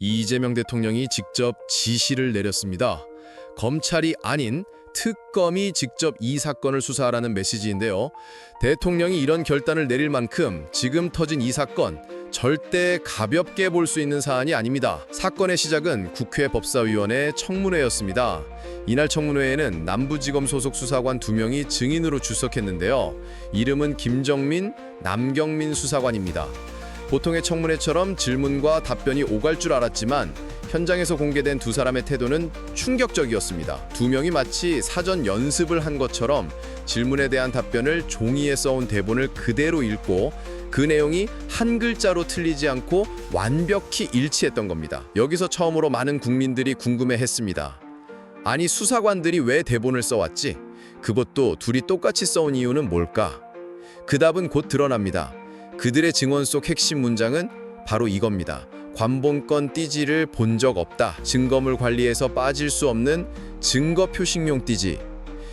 이재명 대통령이 직접 지시를 내렸습니다. 검찰이 아닌 특검이 직접 이 사건을 수사하라는 메시지인데요. 대통령이 이런 결단을 내릴 만큼 지금 터진 이 사건 절대 가볍게 볼 수 있는 사안이 아닙니다. 사건의 시작은 국회 법사위원회 청문회였습니다. 이날 청문회에는 남부지검 소속 수사관 두 명이 증인으로 출석했는데요. 이름은 김정민, 남경민 수사관입니다. 보통의 청문회처럼 질문과 답변이 오갈 줄 알았지만 현장에서 공개된 두 사람의 태도는 충격적이었습니다. 두 명이 마치 사전 연습을 한 것처럼 질문에 대한 답변을 종이에 써온 대본을 그대로 읽고 그 내용이 한 글자로 틀리지 않고 완벽히 일치했던 겁니다. 여기서 처음으로 많은 국민들이 궁금해했습니다. 아니 수사관들이 왜 대본을 써왔지? 그것도 둘이 똑같이 써온 이유는 뭘까? 그 답은 곧 드러납니다. 그들의 증언 속 핵심 문장은 바로 이겁니다. 관본권 띠지를 본 적 없다. 증거물 관리에서 빠질 수 없는 증거 표식용 띠지.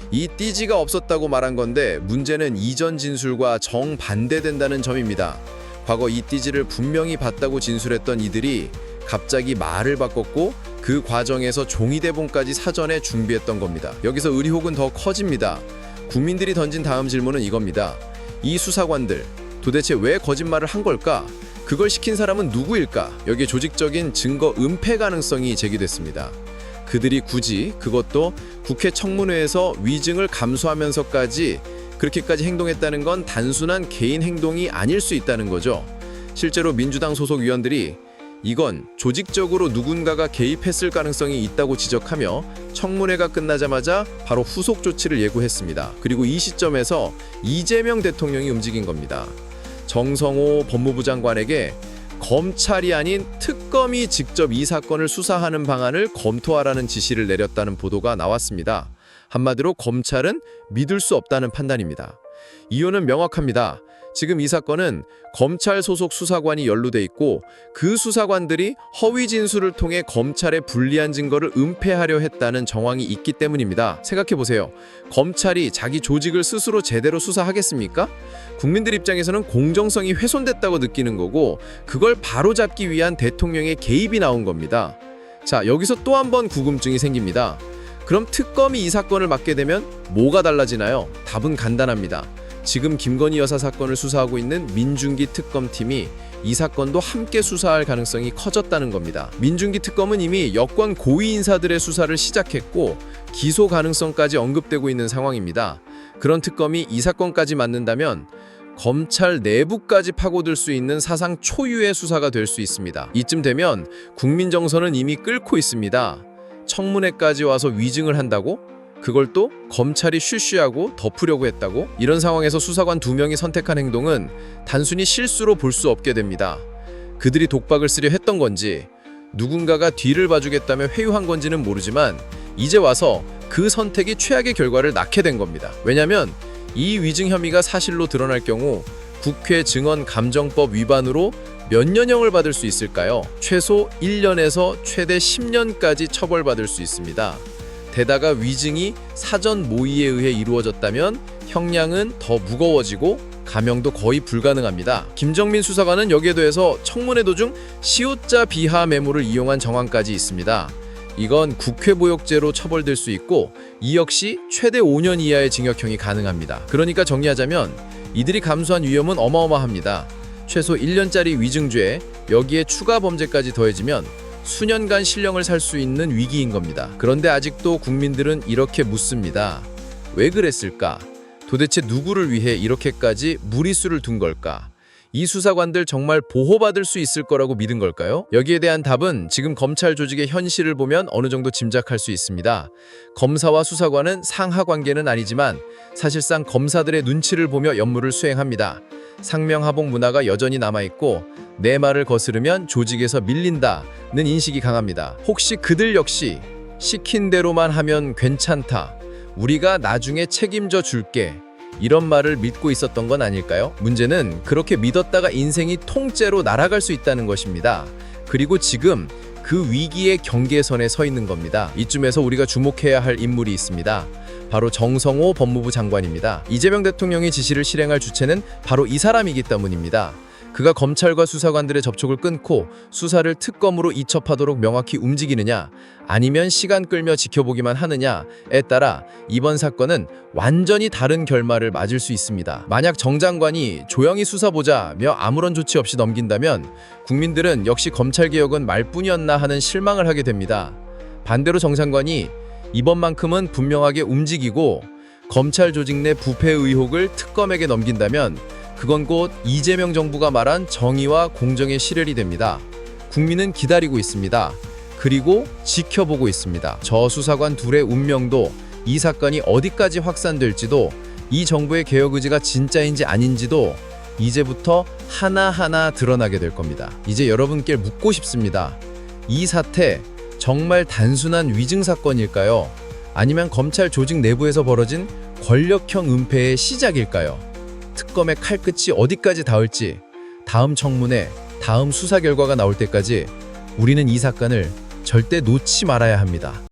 이 띠지가 없었다고 말한 건데 문제는 이전 진술과 정반대된다는 점입니다. 과거 이 띠지를 분명히 봤다고 진술했던 이들이 갑자기 말을 바꿨고 그 과정에서 종이 대본까지 사전에 준비했던 겁니다. 여기서 의혹은 더 커집니다. 국민들이 던진 다음 질문은 이겁니다. 이 수사관들 도대체 왜 거짓말을 한 걸까? 그걸 시킨 사람은 누구일까? 여기에 조직적인 증거 은폐 가능성이 제기됐습니다. 그들이 굳이 그것도 국회 청문회에서 위증을 감수하면서까지 그렇게까지 행동했다는 건 단순한 개인 행동이 아닐 수 있다는 거죠. 실제로 민주당 소속 위원들이 이건 조직적으로 누군가가 개입했을 가능성이 있다고 지적하며 청문회가 끝나자마자 바로 후속 조치를 예고했습니다. 그리고 이 시점에서 이재명 대통령이 움직인 겁니다. 정성호 법무부 장관에게 검찰이 아닌 특검이 직접 이 사건을 수사하는 방안을 검토하라는 지시를 내렸다는 보도가 나왔습니다. 한마디로 검찰은 믿을 수 없다는 판단입니다. 이유는 명확합니다. 지금 이 사건은 검찰 소속 수사관이 연루돼 있고 그 수사관들이 허위 진술을 통해 검찰에 불리한 증거를 은폐하려 했다는 정황이 있기 때문입니다. 생각해 보세요. 검찰이 자기 조직을 스스로 제대로 수사하겠습니까? 국민들 입장에서는 공정성이 훼손됐다고 느끼는 거고 그걸 바로잡기 위한 대통령의 개입이 나온 겁니다. 자, 여기서 또 한 번 궁금증이 생깁니다. 그럼 특검이 이 사건을 맡게 되면 뭐가 달라지나요? 답은 간단합니다. 지금 김건희 여사 사건을 수사하고 있는 민중기 특검팀이 이 사건도 함께 수사할 가능성이 커졌다는 겁니다. 민중기 특검은 이미 여권 고위 인사들의 수사를 시작했고 기소 가능성까지 언급되고 있는 상황입니다. 그런 특검이 이 사건까지 맡는다면 검찰 내부까지 파고들 수 있는 사상 초유의 수사가 될 수 있습니다. 이쯤 되면 국민 정서는 이미 끓고 있습니다. 청문회까지 와서 위증을 한다고? 그걸 또 검찰이 쉬쉬하고 덮으려고 했다고? 이런 상황에서 수사관 두 명이 선택한 행동은 단순히 실수로 볼 수 없게 됩니다. 그들이 독박을 쓰려 했던 건지 누군가가 뒤를 봐주겠다며 회유한 건지는 모르지만 이제 와서 그 선택이 최악의 결과를 낳게 된 겁니다. 왜냐하면 이 위증 혐의가 사실로 드러날 경우 국회 증언 감정법 위반으로 몇 년형을 받을 수 있을까요? 최소 1년에서 최대 10년까지 처벌받을 수 있습니다. 게다가 위증이 사전 모의에 의해 이루어졌다면 형량은 더 무거워지고 감형도 거의 불가능합니다. 김정민 수사관은 여기에 더해서 청문회 도중 시효자 비하 메모를 이용한 정황까지 있습니다. 이건 국회보역죄로 처벌될 수 있고 이 역시 최대 5년 이하의 징역형이 가능합니다. 그러니까 정리하자면 이들이 감수한 위험은 어마어마합니다. 최소 1년짜리 위증죄 여기에 추가 범죄까지 더해지면 수년간 실형을 살 수 있는 위기인 겁니다. 그런데 아직도 국민들은 이렇게 묻습니다. 왜 그랬을까? 도대체 누구를 위해 이렇게까지 무리수를 둔 걸까? 이 수사관들 정말 보호받을 수 있을 거라고 믿은 걸까요? 여기에 대한 답은 지금 검찰 조직의 현실을 보면 어느 정도 짐작할 수 있습니다. 검사와 수사관은 상하 관계는 아니지만 사실상 검사들의 눈치를 보며 업무를 수행합니다. 상명하복 문화가 여전히 남아있고 내 말을 거스르면 조직에서 밀린다는 인식이 강합니다. 혹시 그들 역시 시킨 대로만 하면 괜찮다. 우리가 나중에 책임져 줄게. 이런 말을 믿고 있었던 건 아닐까요? 문제는 그렇게 믿었다가 인생이 통째로 날아갈 수 있다는 것입니다. 그리고 지금 그 위기의 경계선에 서 있는 겁니다. 이쯤에서 우리가 주목해야 할 인물이 있습니다. 바로 정성호 법무부 장관입니다. 이재명 대통령의 지시를 실행할 주체는 바로 이 사람이기 때문입니다. 그가 검찰과 수사관들의 접촉을 끊고 수사를 특검으로 이첩하도록 명확히 움직이느냐 아니면 시간 끌며 지켜보기만 하느냐에 따라 이번 사건은 완전히 다른 결말을 맞을 수 있습니다. 만약 정 장관이 조용히 수사보자며 아무런 조치 없이 넘긴다면 국민들은 역시 검찰 개혁은 말뿐이었나 하는 실망을 하게 됩니다. 반대로 정 장관이 이번만큼은 분명하게 움직이고 검찰 조직 내 부패 의혹을 특검에게 넘긴다면 그건 곧 이재명 정부가 말한 정의와 공정의 실현이 됩니다. 국민은 기다리고 있습니다. 그리고 지켜보고 있습니다. 저 수사관 둘의 운명도 이 사건이 어디까지 확산될지도 이 정부의 개혁 의지가 진짜인지 아닌지도 이제부터 하나하나 드러나게 될 겁니다. 이제 여러분께 묻고 싶습니다. 이 사태 정말 단순한 위증 사건일까요? 아니면 검찰 조직 내부에서 벌어진 권력형 은폐의 시작일까요? 특검의 칼끝이 어디까지 닿을지 다음 청문회, 다음 수사 결과가 나올 때까지 우리는 이 사건을 절대 놓지 말아야 합니다.